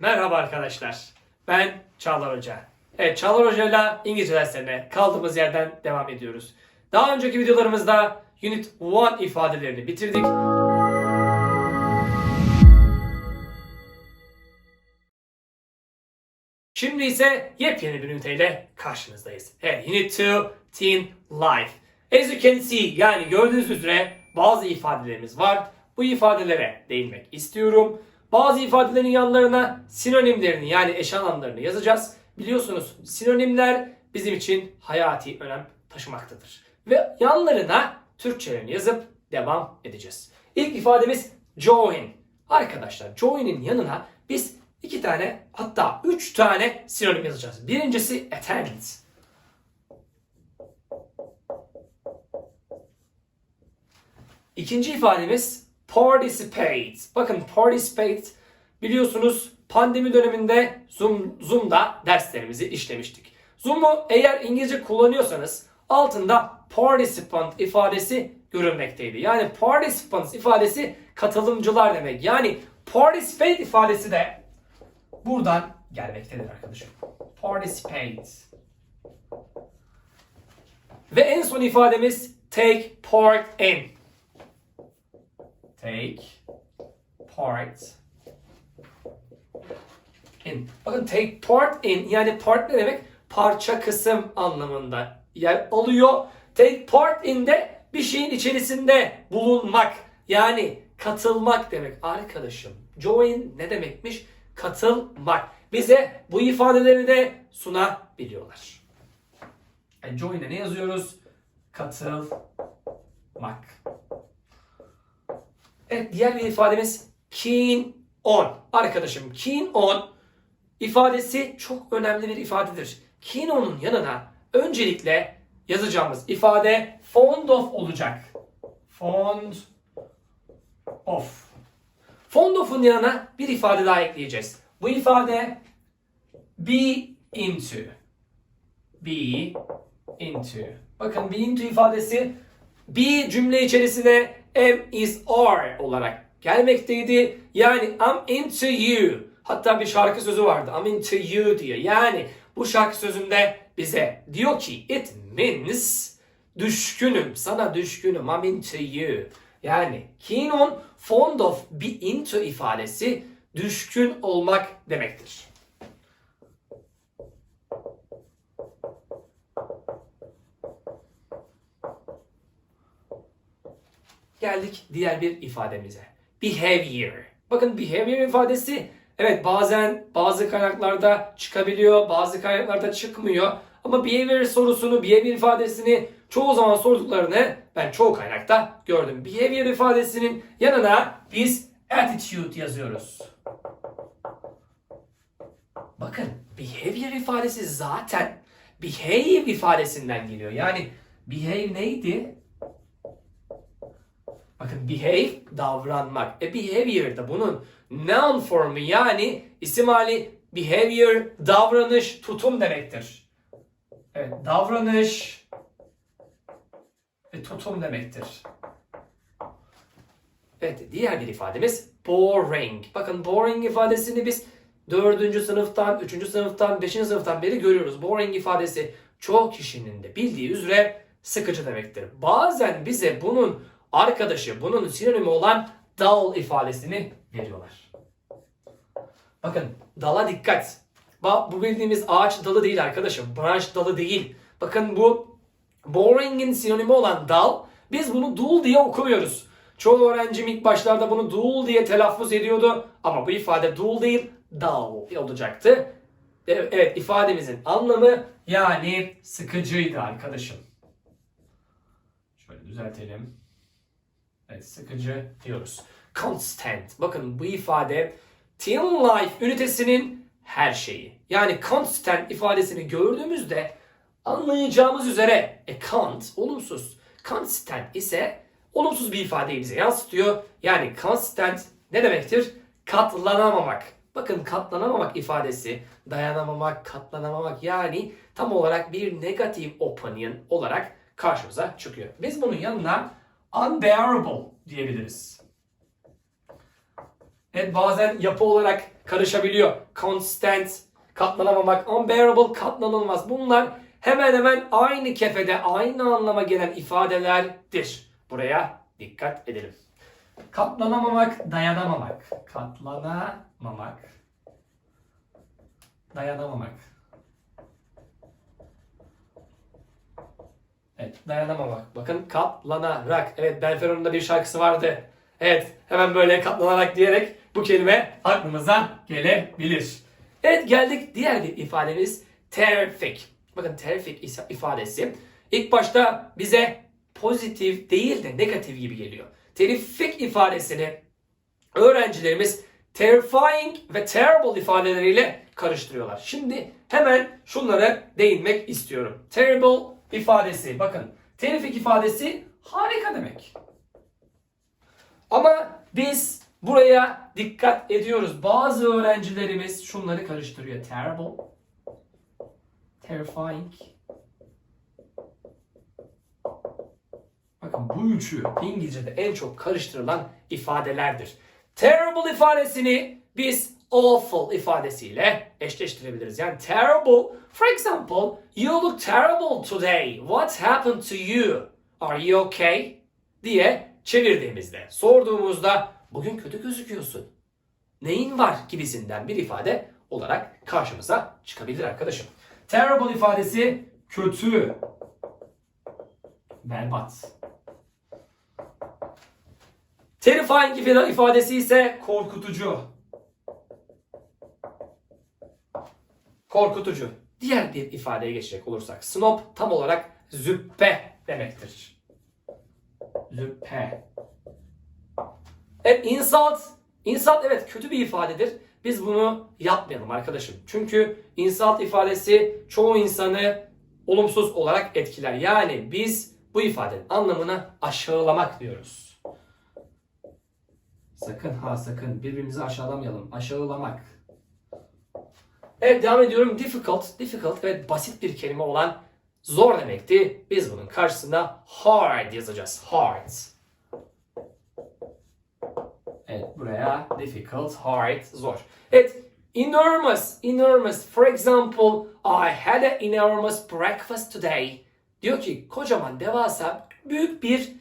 Merhaba arkadaşlar. Ben Çağlar Hoca. Evet Çağlar Hoca'yla İngilizce derslerine kaldığımız yerden devam ediyoruz. Daha önceki videolarımızda Unit 1 ifadelerini bitirdik. Şimdi ise yepyeni bir üniteyle karşınızdayız. Evet, Unit 2 Teen Life. As you can see, yani gördüğünüz üzere bazı ifadelerimiz var. Bu ifadelere değinmek istiyorum. Bazı ifadelerin yanlarına sinonimlerini yani eş anlamlarını yazacağız. Biliyorsunuz sinonimler bizim için hayati önem taşımaktadır. Ve yanlarına Türkçelerini yazıp devam edeceğiz. İlk ifademiz join. Arkadaşlar join'in yanına biz iki tane hatta üç tane sinonim yazacağız. Birincisi attend. İkinci ifademiz participate. Bakın participate biliyorsunuz pandemi döneminde Zoom, Zoom'da derslerimizi işlemiştik. Zoom'u eğer İngilizce kullanıyorsanız altında participant ifadesi görülmekteydi. Yani participants ifadesi katılımcılar demek. Yani participate ifadesi de buradan gelmektedir arkadaşım. Participate. Ve en son ifademiz take part in. Take part in. Bakın take part in yani part ne demek? Parça kısım anlamında yer alıyor. Take part in de bir şeyin içerisinde bulunmak yani katılmak demek arkadaşım. Join ne demekmiş? Katılmak. Bize bu ifadeleri de sunabiliyorlar. Yani join'e ne yazıyoruz? Katılmak. Evet diğer bir ifademiz keen on. Arkadaşım keen on ifadesi çok önemli bir ifadedir. Keen on'un yanına öncelikle yazacağımız ifade fond of olacak. Fond of. Fond of'un yanına bir ifade daha ekleyeceğiz. Bu ifade be into. Be into. Bakın be into ifadesi be cümle içerisine am is are olarak gelmekteydi. Yani I'm into you. Hatta bir şarkı sözü vardı. I'm into you diyor. Yani bu şarkı sözünde bize diyor ki it means düşkünüm. Sana düşkünüm. I'm into you. Yani keen on, fond of, be into ifadesi düşkün olmak demektir. Geldik diğer bir ifademize. Behavior. Bakın behavior ifadesi evet bazen bazı kaynaklarda çıkabiliyor, bazı kaynaklarda çıkmıyor. Ama behavior sorusunu, behavior ifadesini çoğu zaman sorduklarını ben çoğu kaynakta gördüm. Behavior ifadesinin yanına biz attitude yazıyoruz. Bakın behavior ifadesi zaten behave ifadesinden geliyor. Yani behave neydi? Behave davranmak. E behavior da bunun noun formu yani isim hali behavior davranış tutum demektir. Evet davranış ve tutum demektir. Evet diğer bir ifademiz boring. Bakın boring ifadesini biz 4. sınıftan, 3. sınıftan, 5. sınıftan beri görüyoruz. Boring ifadesi çoğu kişinin de bildiği üzere sıkıcı demektir. Bazen bize bunun arkadaşı, bunun sinonimi olan dull ifadesini veriyorlar. Bakın dala dikkat. Bu bildiğimiz ağaç dalı değil arkadaşım. Branş dalı değil. Bakın bu boring'in sinonimi olan dal. Biz bunu dul diye okumuyoruz. Çoğu öğrencim ilk başlarda bunu dul diye telaffuz ediyordu. Ama bu ifade dul değil, dull olacaktı. E- Evet ifademizin anlamı yani sıkıcıydı arkadaşım. Şöyle düzeltelim. Evet sıkıcı diyoruz. Constant. Bakın bu ifade Teen Life ünitesinin her şeyi. Yani constant ifadesini gördüğümüzde anlayacağımız üzere e can't olumsuz. Constant ise olumsuz bir ifadeyi bize yansıtıyor. Yani constant ne demektir? Katlanamamak. Bakın katlanamamak ifadesi dayanamamak, katlanamamak yani tam olarak bir negative opinion olarak karşımıza çıkıyor. Biz bunun yanına unbearable diyebiliriz. Evet bazen yapı olarak karışabiliyor. Constant, katlanamamak, unbearable, katlanılmaz. Bunlar hemen hemen aynı kefede, aynı anlama gelen ifadelerdir. Buraya dikkat edelim. Katlanamamak, dayanamamak. Katlanamamak. Dayanamamak. Evet, dayanamamak. Bakın katlanarak. Evet, Benfero'nun da bir şarkısı vardı. Evet, hemen böyle katlanarak diyerek bu kelime aklımıza gelebilir. Evet, geldik diğer bir ifademiz terrific. Bakın terrific is- ifadesi ilk başta bize pozitif değil de negatif gibi geliyor. Terrific ifadesini öğrencilerimiz terrifying ve terrible ifadeleriyle karıştırıyorlar. Şimdi hemen şunlara değinmek istiyorum. Terrible ifadesi bakın terrific ifadesi harika demek. Ama biz buraya dikkat ediyoruz. Bazı öğrencilerimiz şunları karıştırıyor. Terrible, terrifying. Bakın bu üçü İngilizce'de en çok karıştırılan ifadelerdir. Terrible ifadesini biz awful ifadesiyle eşleştirebiliriz. Yani terrible, for example, you look terrible today. What happened to you? Are you okay? diye çevirdiğimizde, sorduğumuzda bugün kötü gözüküyorsun. Neyin var gibisinden bir ifade olarak karşımıza çıkabilir arkadaşım. Terrible ifadesi kötü, berbat. Terrifying ifa- ifadesi ise korkutucu. Korkutucu. Diğer bir ifadeye geçecek olursak snob tam olarak züppe demektir. Züppe. Evet insult. Insult evet kötü bir ifadedir. Biz bunu yapmayalım arkadaşım. Çünkü insult ifadesi çoğu insanı olumsuz olarak etkiler. Yani biz bu ifadenin anlamını aşağılamak diyoruz. Sakın ha sakın birbirimizi aşağılamayalım. Aşağılamak. Evet devam ediyorum. Difficult. Difficult evet basit bir kelime olan zor demekti. Biz bunun karşısına hard yazacağız. Hard. Evet buraya difficult, hard, zor. Evet enormous, enormous. For example, I had an enormous breakfast today. Diyor ki kocaman, devasa, büyük bir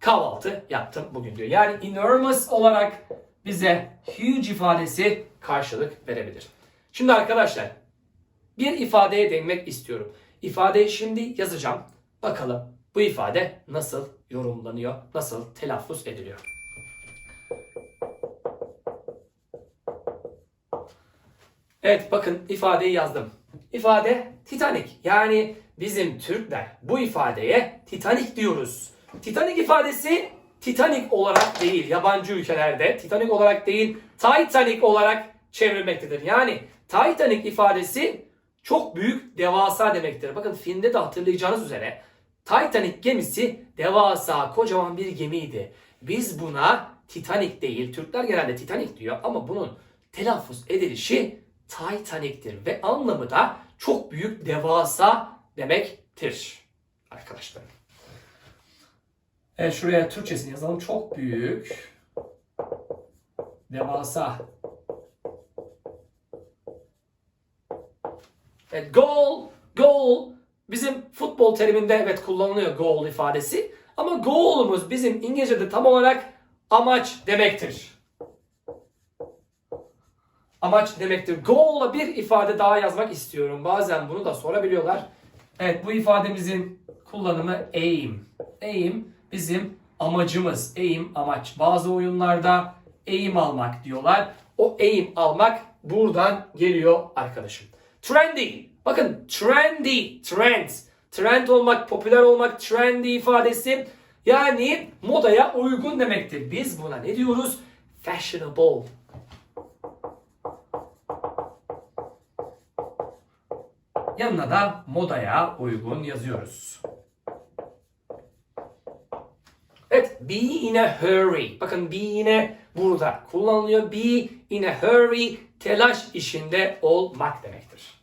kahvaltı yaptım bugün diyor. Yani enormous olarak bize huge ifadesi karşılık verebilir. Şimdi arkadaşlar bir ifadeye değinmek istiyorum. İfadeyi şimdi yazacağım. Bakalım bu ifade nasıl yorumlanıyor, nasıl telaffuz ediliyor. Evet bakın ifadeyi yazdım. İfade Titanic. Yani bizim Türkler bu ifadeye Titanic diyoruz. Titanic ifadesi Titanic olarak değil yabancı ülkelerde Titanic olarak değil Titanic olarak çevrilmektedir. Yani Titanic ifadesi çok büyük devasa demektir. Bakın filmde de hatırlayacağınız üzere Titanic gemisi devasa kocaman bir gemiydi. Biz buna Titanic değil Türkler genelde Titanic diyor ama bunun telaffuz edilişi Titanic'tir ve anlamı da çok büyük devasa demektir arkadaşlar. Evet şuraya Türkçesini yazalım. Çok büyük devasa Evet, goal, goal bizim futbol teriminde evet kullanılıyor goal ifadesi. Ama goal'umuz bizim İngilizce'de tam olarak amaç demektir. Amaç demektir. Goal'la bir ifade daha yazmak istiyorum. Bazen bunu da sorabiliyorlar. Evet bu ifademizin kullanımı aim. Aim bizim amacımız. Aim amaç. Bazı oyunlarda aim almak diyorlar. O aim almak buradan geliyor arkadaşım. Trendy. Bakın trendy, trend. Trend olmak, popüler olmak, trendy ifadesi yani modaya uygun demektir. Biz buna ne diyoruz? Fashionable. Yanına da modaya uygun yazıyoruz. Evet, be in a hurry. Bakın be yine burada kullanılıyor. Be in a hurry, telaş işinde olmak demektir.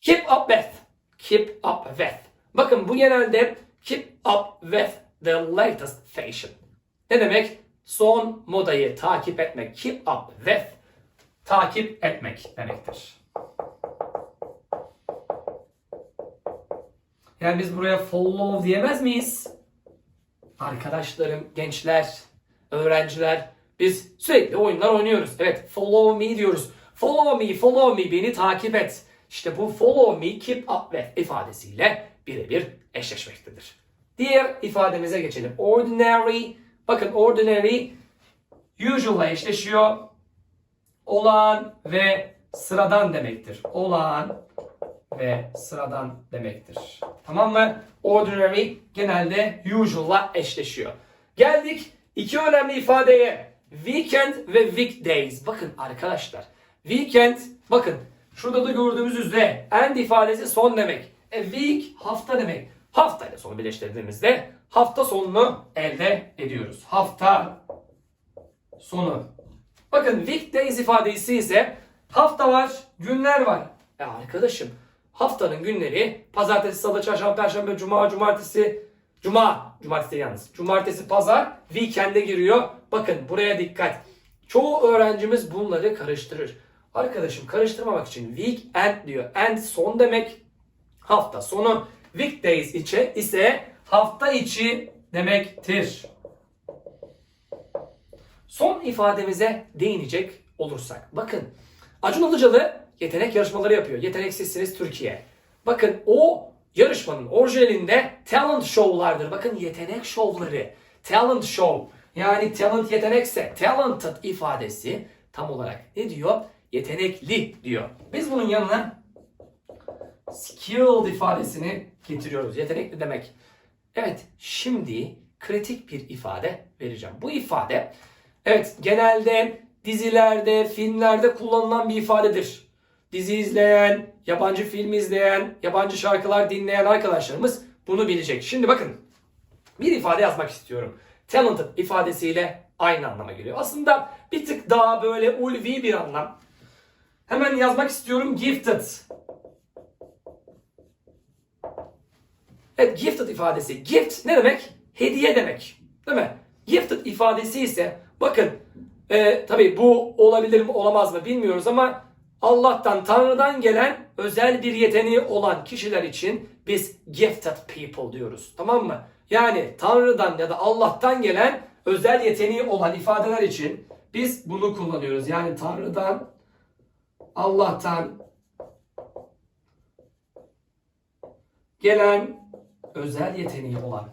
Keep up with. Keep up with. Bakın bu genelde keep up with the latest fashion. Ne demek? Son modayı takip etmek. Keep up with takip etmek demektir. Yani biz buraya follow diyemez miyiz? Arkadaşlarım, gençler, öğrenciler biz sürekli oyunlar oynuyoruz. Evet, follow me diyoruz. Follow me, follow me, beni takip et. İşte bu follow me, keep up with ifadesiyle birebir eşleşmektedir. Diğer ifademize geçelim. Ordinary, bakın ordinary usual'la eşleşiyor. Olağan ve sıradan demektir. Olağan ve sıradan demektir. Tamam mı? Ordinary genelde usual'la eşleşiyor. Geldik iki önemli ifadeye. Weekend ve weekdays. Bakın arkadaşlar. Weekend bakın şurada da gördüğümüz üzere end ifadesi son demek. E week hafta demek. Hafta ile sonu birleştirdiğimizde hafta sonunu elde ediyoruz. Hafta sonu. Bakın weekdays ifadesi ise hafta var, günler var. E arkadaşım haftanın günleri pazartesi, salı, çarşamba, perşembe, cuma, cumartesi, cuma, cumartesi yalnız. Cumartesi, pazar weekend'e giriyor. Bakın buraya dikkat. Çoğu öğrencimiz bunları karıştırır. Arkadaşım karıştırmamak için weekend diyor. End son demek. Hafta sonu. Weekdays içe ise hafta içi demektir. Son ifademize değinecek olursak. Bakın Acun Ilıcalı yetenek yarışmaları yapıyor. Yeteneksizsiniz Türkiye. Bakın o yarışmanın orijinalinde talent show'lardır. Bakın yetenek şovları. Talent show. Yani talent yetenekse talented ifadesi tam olarak ne diyor? Yetenekli diyor. Biz bunun yanına skilled ifadesini getiriyoruz. Yetenekli demek. Evet, şimdi kritik bir ifade vereceğim. Bu ifade evet genelde dizilerde, filmlerde kullanılan bir ifadedir. Dizi izleyen, yabancı film izleyen, yabancı şarkılar dinleyen arkadaşlarımız bunu bilecek. Şimdi bakın bir ifade yazmak istiyorum. Talented ifadesiyle aynı anlama geliyor. Aslında bir tık daha böyle ulvi bir anlam. Hemen yazmak istiyorum gifted. Evet gifted ifadesi. Gift ne demek? Hediye demek. Değil mi? Gifted ifadesi ise bakın e, tabii bu olabilir mi olamaz mı bilmiyoruz ama Allah'tan Tanrı'dan gelen özel bir yeteneği olan kişiler için biz gifted people diyoruz. Tamam mı? Yani Tanrı'dan ya da Allah'tan gelen özel yeteneği olan ifadeler için biz bunu kullanıyoruz. Yani Tanrı'dan, Allah'tan gelen özel yeteneği olan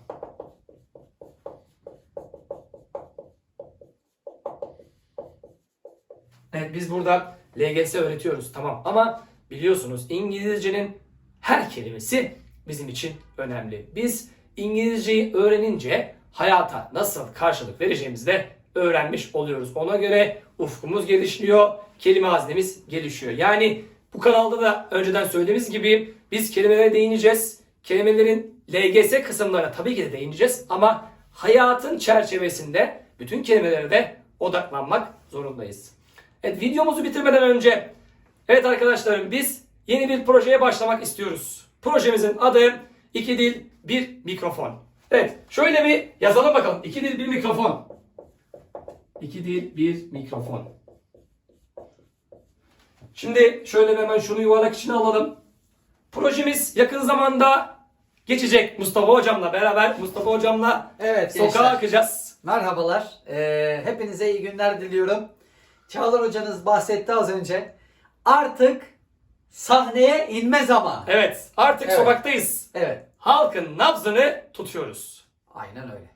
Evet biz burada LGS öğretiyoruz tamam ama biliyorsunuz İngilizcenin her kelimesi bizim için önemli. Biz İngilizceyi öğrenince hayata nasıl karşılık vereceğimizi de öğrenmiş oluyoruz. Ona göre ufkumuz gelişiyor, kelime haznemiz gelişiyor. Yani bu kanalda da önceden söylediğimiz gibi biz kelimelere değineceğiz. Kelimelerin LGS kısımlarına tabii ki de değineceğiz ama hayatın çerçevesinde bütün kelimelere de odaklanmak zorundayız. Evet videomuzu bitirmeden önce evet arkadaşlarım biz yeni bir projeye başlamak istiyoruz. Projemizin adı iki dil bir mikrofon. Evet şöyle bir yazalım bakalım. İki dil bir mikrofon. İki dil bir mikrofon. Şimdi şöyle hemen şunu yuvarlak içine alalım. Projemiz yakın zamanda geçecek Mustafa hocamla beraber Mustafa hocamla Evet sokağa gençler. akacağız. Merhabalar. Ee, hepinize iyi günler diliyorum. Çağlar hocanız bahsetti az önce. Artık sahneye inme zamanı. Evet artık Evet. sokaktayız. Evet. Halkın nabzını tutuyoruz. Aynen öyle.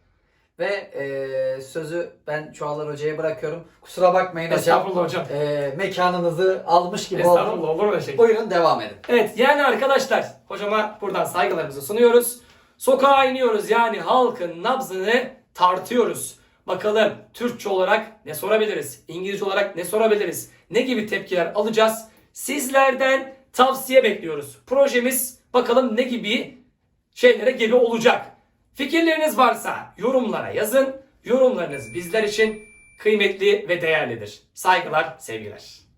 Ve e, sözü ben Çağlar hocaya bırakıyorum. Kusura bakmayın hocam. Estağfurullah hocam. E, mekanınızı almış gibi oldum. Estağfurullah olur mu öyle şey? Buyurun devam edin. Evet yani arkadaşlar hocama buradan saygılarımızı sunuyoruz. Sokağa iniyoruz yani halkın nabzını tartıyoruz. Bakalım Türkçe olarak ne sorabiliriz? İngilizce olarak ne sorabiliriz? Ne gibi tepkiler alacağız? Sizlerden tavsiye bekliyoruz. Projemiz bakalım ne gibi şeylere gebe olacak. Fikirleriniz varsa yorumlara yazın. Yorumlarınız bizler için kıymetli ve değerlidir. Saygılar, sevgiler.